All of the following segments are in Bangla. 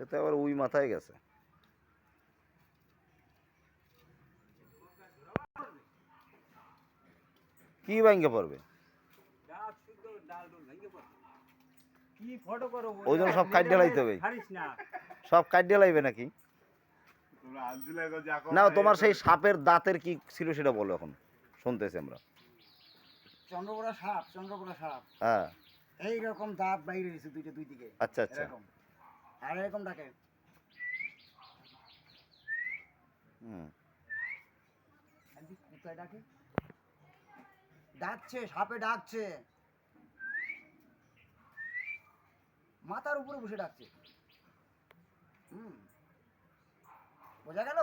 সে তো আবার উই মাথায় গেছে। কি ব্যাংকে পড়বে? কি ফটো করো ওই জন্য সব ঢালাইতে হবে। না। সব ঢালাইবে নাকি? না তোমার সেই সাপের দাঁতের কি ছিল সেটা বলো এখন। শুনতেছি আমরা। চন্দ্রপুরা সাপ চন্দ্রপুরা সাপ। হ্যাঁ। এইরকম দাঁত বাইরে রয়েছে দুইটা দুই দিকে। আচ্ছা আচ্ছা। এরকম। আর এরকম ডাকে। হুম। কোথায় ডাকে? ডাকছে সাপে ডাকছে। মাথার উপরে বসে ডাকছে। হুম। বোঝা গেল?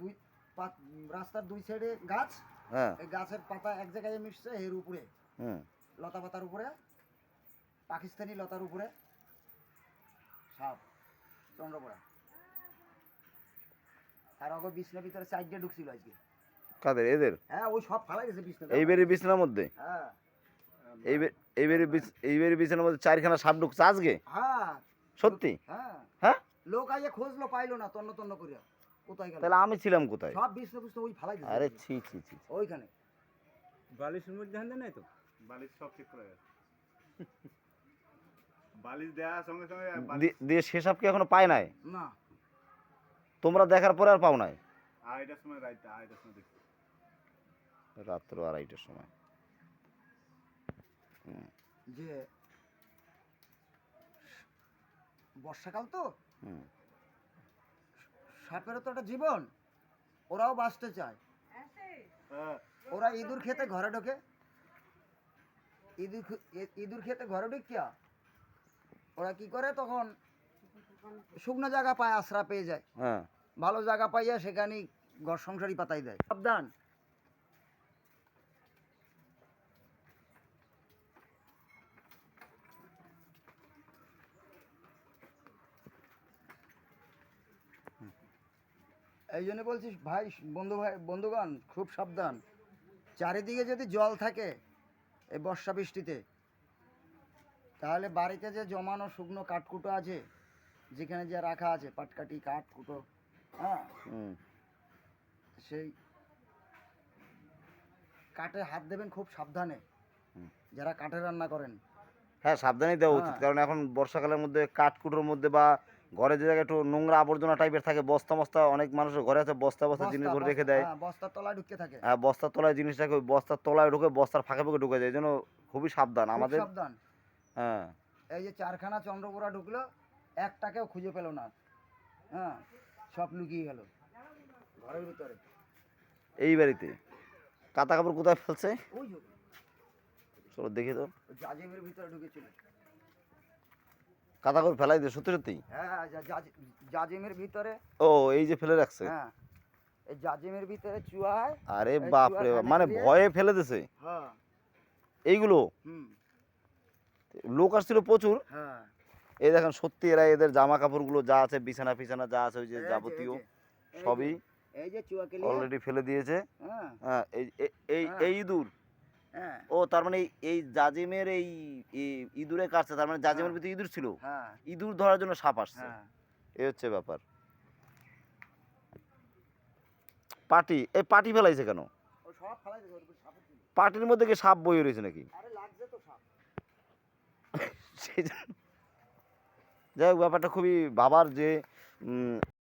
দুই রাস্তার দুই সাইডে গাছ। হ্যাঁ। এই গাছের পাতা এক জায়গায় মিশছে এর উপরে। লতা পাতার উপরে। পাকিস্তানি লতার উপরে। সাপ চন্দ্রপড়া আর অগর বিছনার ভিতরে চারটে ঢুকছিল আজকে। কাদের? এদের? হ্যাঁ ওই সব ফালাই গেছে বিছনা এইবারের বিছানার মধ্যে? হ্যাঁ। এইবার এইবারের বিছ- এইবারের বিছানার মধ্যে চারখানা সাপ ঢুকছে আজকে? হ্যাঁ। সত্যি? হ্যাঁ। হ্যাঁ? লোক আইয়ে খোঁজলো পাইলো না তন্ন তন্ন করিয়া কোথায় গেল? তাহলে আমি ছিলাম কোথায়? সব বিছনা বুঝতে ওই ফালাই দিছে। আরে ছি ছি ছি ওইখানে। বালিশের মধ্যে হান্দে নাই তো? বালিশ সব ঠিক করে গেছে। বালিশ দেওয়ার সঙ্গে সঙ্গে দি- দিয়ে সে সাপ কি এখনও পায় নাই? না। তোমরা দেখার পরে আর পাও নাই? আড়াইটার সময় রাইট আড়াইটার সময় দেখছি রাত্র আড়াইটার সময়। যে বর্ষাকাল তো? হুম। সাপেরও তো একটা জীবন। ওরাও বাঁচতে চায়। হ্যাঁ। ওরা ইঁদুর খেতে ঘরে ঢোকে। ইঁদুর খে- ইঁদুর খেতে ঘরে ঢুকিয়া ওরা কি করে তখন শুকনো জায়গা পায় আশ্রা পেয়ে যায়। হ্যাঁ। ভালো জায়গা পাইয়া সেখানেই ঘর সংসারই পাতাই দেয়। সাবধান। এই জন্য বলছি ভাই বন্ধু ভাই বন্ধুগণ খুব সাবধান। চারিদিকে যদি জল থাকে এই বর্ষা বৃষ্টিতে তাহলে বাড়িতে যে জমানো শুকনো কাঠকুটো আছে যেখানে যে রাখা আছে পাটকাঠি কাঠ কুটো হ্যাঁ সেই কাঠে হাত দেবেন খুব সাবধানে যারা কাঠে রান্না করেন। হ্যাঁ সাবধানেই দেওয়া উচিত হ্যাঁ। কারণ এখন বর্ষাকালের মধ্যে কাঠকুটোর মধ্যে বা ঘরে যে জায়গায় একটু নোংরা আবর্জনা টাইপের থাকে বস্তা মস্তা অনেক মানুষের ঘরে আছে বস্তা বস্তা জিনিস ভরে রেখে দেয়। হ্যাঁ, বস্তার তলায় ঢুকে থাকে। হ্যাঁ বস্তার তলায় জিনিসটাকে ওই বস্তার তলায় ঢুকে বস্তার ফাঁকে ফাঁকে ঢুকে যায় এই জন্য খুবই সাবধান। আমাদের সাবধান। হ্যাঁ। এই যে চারখানা চন্দ্রপুরা ঢুকলো একটাকেও খুঁজে পেল না। হ্যাঁ সব লুকিয়ে গেল। ঘরের ভিতরে। এই বাড়িতে? কাতা কাপড় কোথায় ফেলছে? ওই যে, চলো দেখি তো জাজিমের ভিতরে ঢুকেছিল। কাতা কাপড় ফেলাই দিয়ে সত্যি সত্যি? হ্যাঁ জাজিমের ভিতরে। ও এই যে ফেলে রাখছে? হ্যাঁ এই জাজিমের ভিতরে চুয়ায় আরে বাপ রে মানে ভয়ে ফেলে দিছে? হ্যাঁ। এইগুলো? হুম। লোক আসছিল প্রচুর। হ্যাঁ। এই দেখেন সত্যি এরা এদের জামা কাপড়গুলো যা আছে বিছানা ফিছানা যা আছে ওই যে যাবতীয় সবই অলরেডি ফেলে দিয়েছে। হ্যাঁ। হ্যাঁ এই এই। ইঁদুর। ও তার মানে এই- জাজিমের এই ইঁদুরে কাটছে তার মানে জাজিমের। ভিতরে ইঁদুর ছিল। ইঁদুর ধরার জন্য সাপ আসছে। এই হচ্ছে ব্যাপার। পাটি এই পাটি ফেলাইছে কেন। পাটির মধ্যে কি সাপ বই রয়েছে নাকি? সেই যাই হোক ব্যাপারটা খুবই বাবার যে